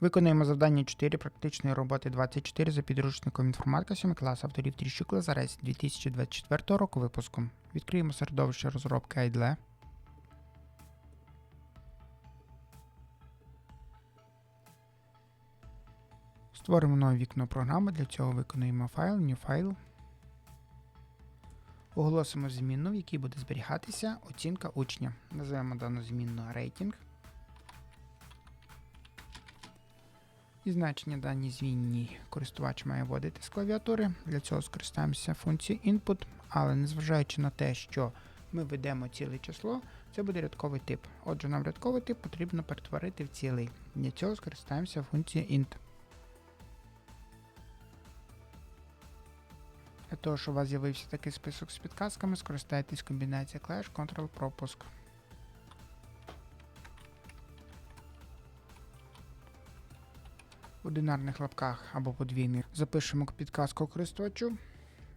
Виконуємо завдання 4 практичної роботи 24 за підручником інформатика 7 клас авторів Тріщук Лазарець 2024 року випуску. Відкриємо середовище розробки IDLE. Створимо нове вікно програми. Для цього виконуємо файл, New File. Оголосимо змінну, в якій буде зберігатися оцінка учня. Називаємо дану змінну рейтинг. І значення даній змінній користувач має вводити з клавіатури. Для цього скористаємося функцією input, але незважаючи на те, що ми ведемо ціле число, це буде рядковий тип. Отже, нам рядковий тип потрібно перетворити в цілий. Для цього скористаємося функцією int. Для того, щоб у вас з'явився такий список з підказками, скористайтесь комбінацією клавіш Ctrl-пропуск. Одинарних лапках або подвійних запишемо підказку користувачу.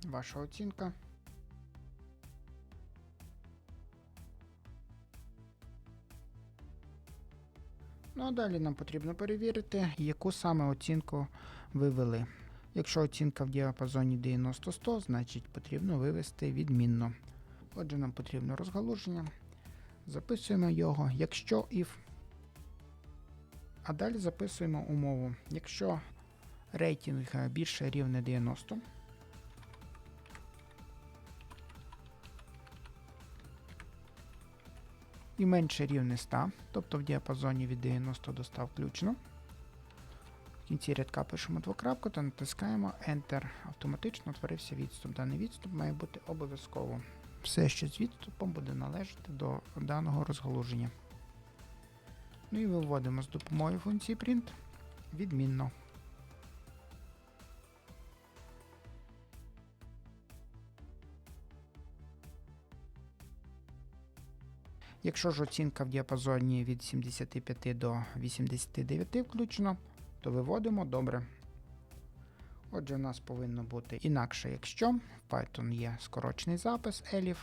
Ваша оцінка. Ну а далі нам потрібно перевірити, яку саме оцінку ви ввели. Якщо оцінка в діапазоні 90-100, значить потрібно вивести відмінно. Отже, нам потрібно розгалуження. Записуємо його, якщо if. А далі записуємо умову. Якщо рейтинг більше рівне 90, і менше рівне 100, тобто в діапазоні від 90 до 100 включно. В кінці рядка пишемо двокрапку та натискаємо Enter. Автоматично утворився відступ. Даний відступ має бути обов'язково. Все, що з відступом буде належати до даного розгалуження. Ну і виводимо з допомогою функції print відмінно. Якщо ж оцінка в діапазоні від 75 до 89 включно, то виводимо добре. Отже, у нас повинно бути інакше, якщо в Python є скорочений запис elif.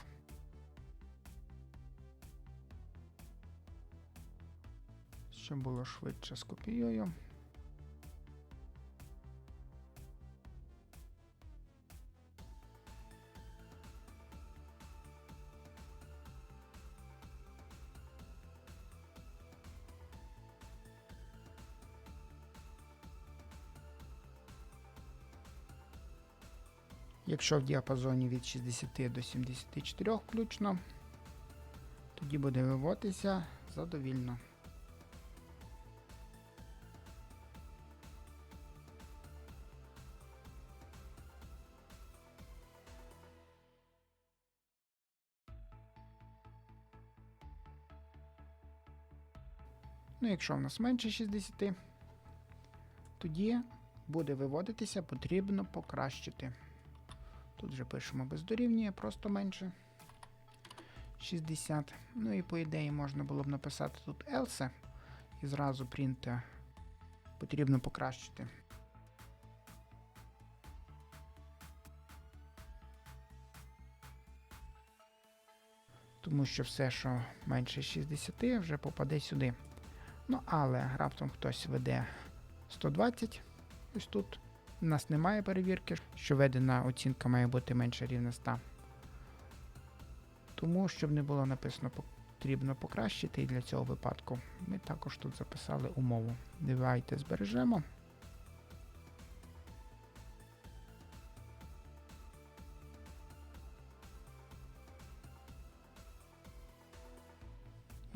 Щоб було швидше скопіюю. Якщо в діапазоні від 60 до 74 включно, тоді буде виводитися задовільно. Ну, якщо в нас менше 60, тоді буде виводитися, потрібно покращити. Тут вже пишемо без дорівнює, просто менше 60. Ну і по ідеї можна було б написати тут else і зразу print потрібно покращити. Тому що все, що менше 60, вже попаде сюди. Ну, але раптом хтось веде 120 ось тут. У нас немає перевірки, що введена оцінка має бути менше рівня 100. Тому, щоб не було написано, потрібно покращити, і для цього випадку ми також тут записали умову. Давайте збережемо.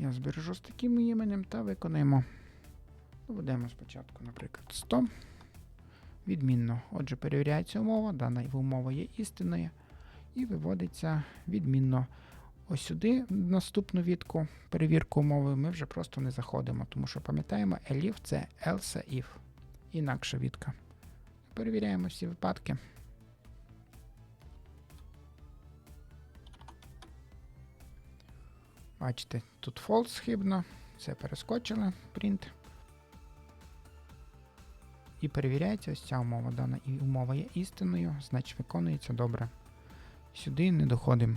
Я збережу з таким іменем та виконаємо. Введемо спочатку, наприклад, 100. Відмінно. Отже, перевіряється умова, дана умова є істинною, і виводиться відмінно. Ось сюди, наступну відку, перевірку умови, ми вже просто не заходимо, тому що пам'ятаємо, elif це else if. Інакша відка. Перевіряємо всі випадки. Бачите, тут false хибно, це перескочили, print. І перевіряється ось ця умова. Дана і умова є істиною, значить виконується добре. Сюди не доходимо.